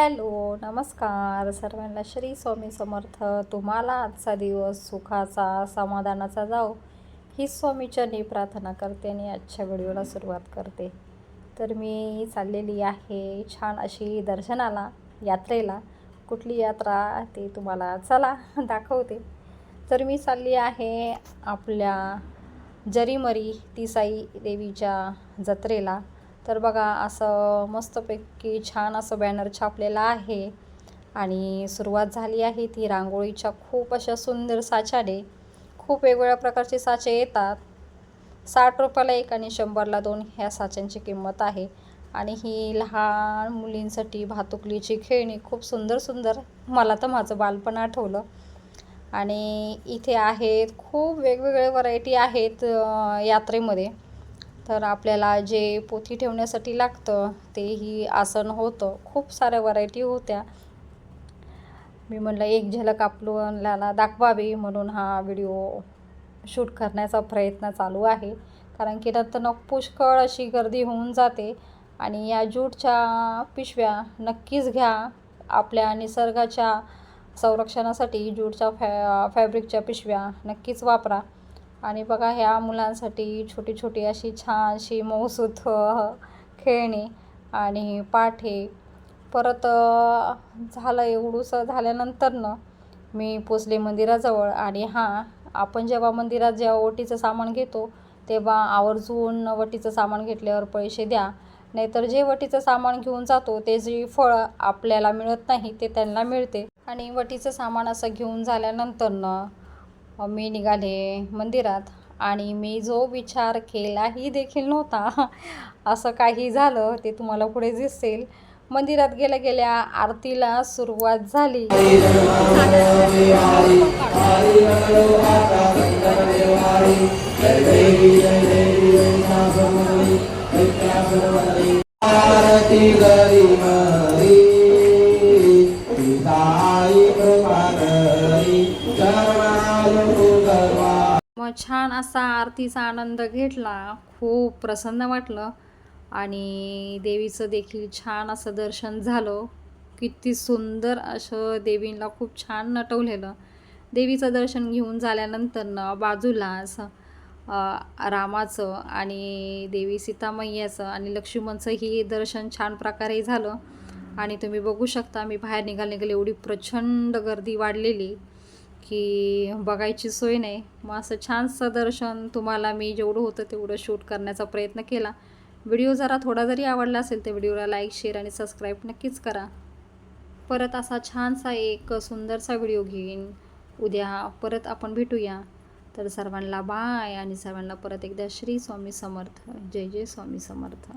Hello नमस्कार. सर्वांना श्री स्वामी समर्थ. तुम्हाला आजचा दिवस सुखाचा समाधानाचा जाओ ही स्वामीचरणी प्रार्थना करते आणि आजच्या व्हिडिओला सुरुवात करते. तर मी चाललेली आहे छान अशी दर्शनाला यात्रेला. कुठली यात्रा ते तुम्हाला चला दाखवते. तर मी चालली आहे आपल्या जरीमरी तिसाई देवीच्या जत्रेला. तर बघा असं मस्तपैकी छान असं बॅनर छापलेलं आहे. आणि सुरुवात झाली आहे ती रांगोळीच्या खूप अशा सुंदर साच्याने. खूप वेगवेगळ्या प्रकारचे साचे येतात. साठ रुपयाला एक आणि शंभरला दोन ह्या साच्यांची किंमत आहे. आणि ही लहान मुलींसाठी भातुकलीची खेळणी खूप सुंदर सुंदर मला तर माझं बालपण आठवलं. आणि इथे आहेत खूप वेगवेगळे व्हरायटी आहेत यात्रेमध्ये. तर आपल्याला जे पोथी ठेवण्यासाठी लागतं तेही आसन होतं. खूप साऱ्या व्हरायटी होत्या. मी म्हणलं एक झलक आपल्याला दाखवावी म्हणून हा व्हिडिओ शूट करण्याचा प्रयत्न चालू आहे. कारण की नंतर पुष्कळ अशी गर्दी होऊन जाते आणि या ज्यूटच्या पिशव्या नक्कीच घ्या. आपल्या निसर्गाच्या संरक्षणासाठी ज्यूटच्या फॅ फॅब्रिकच्या पिशव्या नक्कीच वापरा. आणि बघा ह्या मुलांसाठी छोटी छोटी अशी छानशी मौसूद खेळणी आणि पाठे. परत झालं एवढूसं झाल्यानंतरनं मी पोचले मंदिराजवळ आणि हां आपण जेव्हा मंदिरात जेव्हा ओटीचं सामान घेतो तेव्हा आवर्जून वटीचं सामान घेतल्यावर पैसे द्या. नाहीतर जे वटीचं सामान घेऊन जातो ते जे फळ आपल्याला मिळत नाही ते त्यांना मिळते. आणि वटीचं सामान असं घेऊन झाल्यानंतरनं मी निघाले मंदिरात आणि मी जो विचार केलाही देखील नव्हता. असं काही झालं ते तुम्हाला पुढे दिसेल. मंदिरात गेल्या गेल्या आरतीला सुरुवात झाली. छान असा आरतीचा आनंद घेतला. खूप प्रसन्न वाटलं. आणि देवीचं देखील छान असं दर्शन झालं. किती सुंदर असं देवीला खूप छान नटवलेलं. देवीचं दर्शन घेऊन झाल्यानंतर बाजूला असं रामाचं आणि देवी सीतामय्याचं आणि लक्ष्मणचंही दर्शन छान प्रकारे झालं. आणि तुम्ही बघू शकता मी बाहेर निघाल निघाले एवढी प्रचंड गर्दी वाढलेली. की बघायची सोय नाही. मग असं छानसं दर्शन तुम्हाला मी जेवढं होतं तेवढं शूट करण्याचा प्रयत्न केला. व्हिडिओ जरा थोडा जरी आवडला असेल तर व्हिडिओला लाईक शेअर आणि सबस्क्राईब नक्कीच करा. परत असा छानसा एक सुंदरसा व्हिडिओ घेईन. उद्या परत आपण भेटूया. तर सर्वांना बाय आणि सर्वांना परत एकदा श्री स्वामी समर्थ. जय जय स्वामी समर्थ.